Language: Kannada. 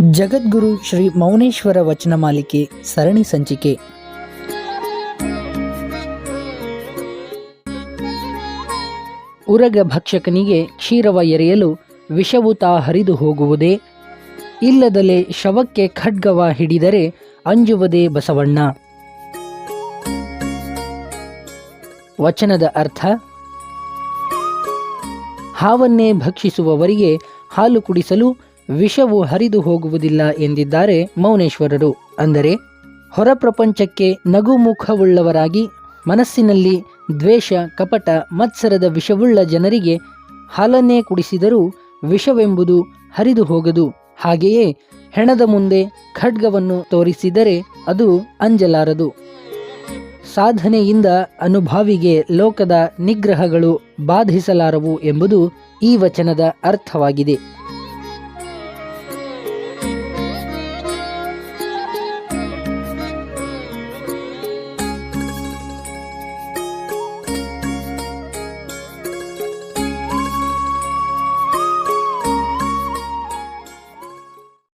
ಜಗದ್ಗುರು ಶ್ರೀ ಮೌನೇಶ್ವರ ವಚನ ಮಾಲಿಕೆ ಸರಣಿ ಸಂಚಿಕೆ. ಉರಗ ಭಕ್ಷಕನಿಗೆ ಕ್ಷೀರವ ಎರೆಯಲು ವಿಷವು ತಾ ಹರಿದು ಹೋಗುವುದೇ? ಇಲ್ಲದಲೆ ಶವಕ್ಕೆ ಖಡ್ಗವ ಹಿಡಿದರೆ ಅಂಜುವುದೇ ಬಸವಣ್ಣ. ವಚನದ ಅರ್ಥ, ಹಾವನ್ನೇ ಭಕ್ಷಿಸುವವರಿಗೆ ಹಾಲು ಕುಡಿಸಲು ವಿಷವು ಹರಿದು ಹೋಗುವುದಿಲ್ಲ ಎಂದಿದ್ದಾರೆ ಮೌನೇಶ್ವರರು. ಅಂದರೆ ಹೊರ ಪ್ರಪಂಚಕ್ಕೆ ನಗುಮುಖವುಳ್ಳವರಾಗಿ, ಮನಸ್ಸಿನಲ್ಲಿ ದ್ವೇಷ, ಕಪಟ, ಮತ್ಸರದ ವಿಷವುಳ್ಳ ಜನರಿಗೆ ಹಾಲನ್ನೇ ಕುಡಿಸಿದರೂ ವಿಷವೆಂಬುದು ಹರಿದು ಹೋಗದು. ಹಾಗೆಯೇ ಹೆಣದ ಮುಂದೆ ಖಡ್ಗವನ್ನು ತೋರಿಸಿದರೆ ಅದು ಅಂಜಲಾರದು. ಸಾಧನೆಯಿಂದ ಅನುಭಾವಿಗೆ ಲೋಕದ ನಿಗ್ರಹಗಳು ಬಾಧಿಸಲಾರವು ಎಂಬುದು ಈ ವಚನದ ಅರ್ಥವಾಗಿದೆ.